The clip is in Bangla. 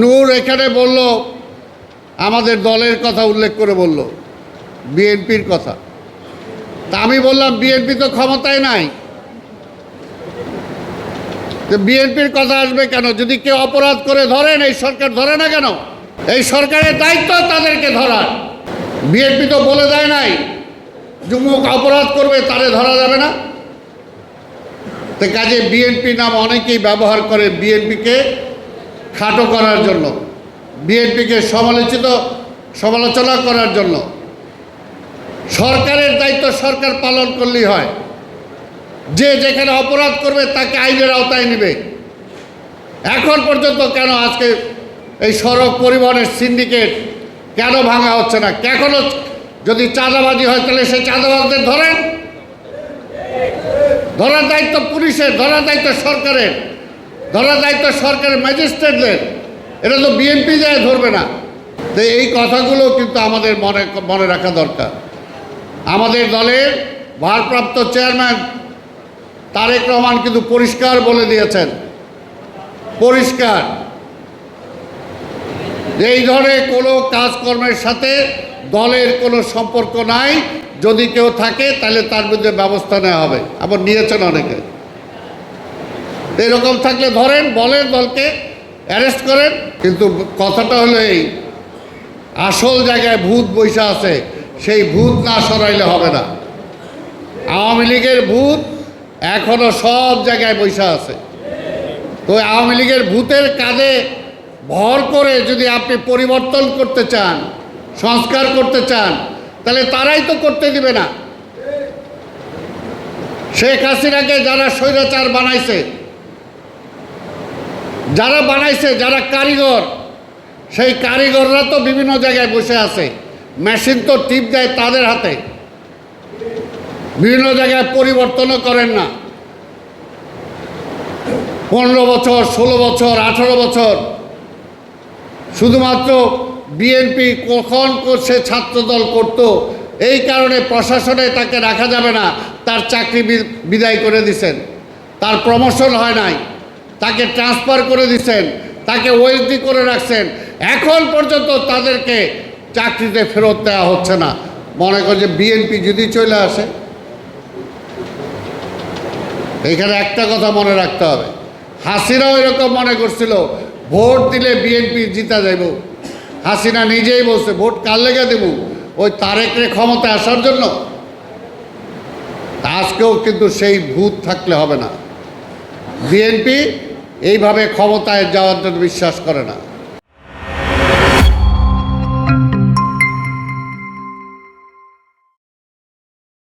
নূর এখানে বলল, আমাদের দলের কথা উল্লেখ করে বলল, বিএনপির কথা। তা আমি বললাম, বিএনপি তো ক্ষমতায় নাই। তো বিএনপির কথা আসবে কেন? যদি কেউ অপরাধ করে ধরেন, এই সরকার ধরে না কেন? এই সরকারের দায়িত্ব তাদেরকে ধরার। বিএনপি তো বলে দেয় নাই যুবক অপরাধ করবে, তারে ধরা যাবে না। তো কাজে বিএনপি নাম অনেকেই ব্যবহার করে, বিএনপিকে খাটো করার জন্য। বিএনপিকে সমালোচিত, সমালোচনা করার জন্য। সরকারের দায়িত্ব সরকার পালন করলেই হয়। যে যেখানে অপরাধ করবে তাকে আইনের আওতায় নেবে। এখন পর্যন্ত কেন আজকে এই সড়ক পরিবহনের সিন্ডিকেট কেন ভাঙা হচ্ছে না? এখনও যদি চাঁদাবাজি হয় তাহলে সেই চাঁদাবাজদের ধরেন। ধরার দায়িত্ব পুলিশের, ধরার দায়িত্ব সরকারের। ধরার দায়িত্ব সরকারের ম্যাজিস্ট্রেটদের। এটা তো বিএনপি যায় ধরবে না। তো এই কথাগুলো কিন্তু আমাদের মনে মনে রাখা দরকার। আমাদের দলের ভারপ্রাপ্ত চেয়ারম্যান তারেক রহমান কিন্তু পরিষ্কার বলে দিয়েছেন। পরিষ্কার। এই ধরনের কোনো কাজকর্মের সাথে দলের কোনো সম্পর্ক নাই। যদি কেউ থাকে তাহলে তার বিরুদ্ধে ব্যবস্থা নেওয়া হবে। আবার নিয়েছেন অনেকে। এরকম থাকলে ধরেন, বলেন দলকে অ্যারেস্ট করেন, কিন্তু কথাটা হলো এই, আসল জায়গায় ভূত বৈশা আছে, সেই ভূত না সরাইলে হবে না। আওয়ামী লীগের ভূত এখনও সব জায়গায় বৈশা আছে। তো আওয়ামী লীগের ভূতের কাঁধে ভর করে যদি আপনি পরিবর্তন করতে চান, সংস্কার করতে চান, তাহলে তারাই তো করতে দিবে না। শেখ হাসিনাকে যারা স্বৈরাচার বানাইছে যারা বানাইছে, যারা কারিগর, সেই কারিগররা তো বিভিন্ন জায়গায় বসে আছে। মেশিন তো টিপ দেয় তাদের হাতে। বিভিন্ন জায়গায় পরিবর্তনও করেন না। পনেরো বছর, ষোলো বছর, আঠারো বছর, শুধুমাত্র বিএনপি কখন সে ছাত্রদল করত, এই কারণে প্রশাসনে তাকে রাখা যাবে না। তার চাকরি বিদায় করে দিছেন। তার প্রমোশন হয় নাই। তাকে ট্রান্সফার করে দিচ্ছেন তাকে ওএসডি করে রাখছেন। এখন পর্যন্ত তাদেরকে চাকরিতে ফেরত দেওয়া হচ্ছে না। মনে করে যে বিএনপি যদি চলে আসে, এখানে একটা কথা মনে রাখতে হবে। হাসিনাও এরকম মনে করছিল, ভোট দিলে বিএনপি জিতা যাইব। হাসিনা নিজেই বলছে, ভোট কার লেগে দেব? ওই তারেকরে ক্ষমতা আসার জন্য। আজকেও কিন্তু সেই ভূত থাকলে হবে না। বিএনপি এইভাবে ক্ষমতায় যাওয়ার জন্য বিশ্বাস করে না।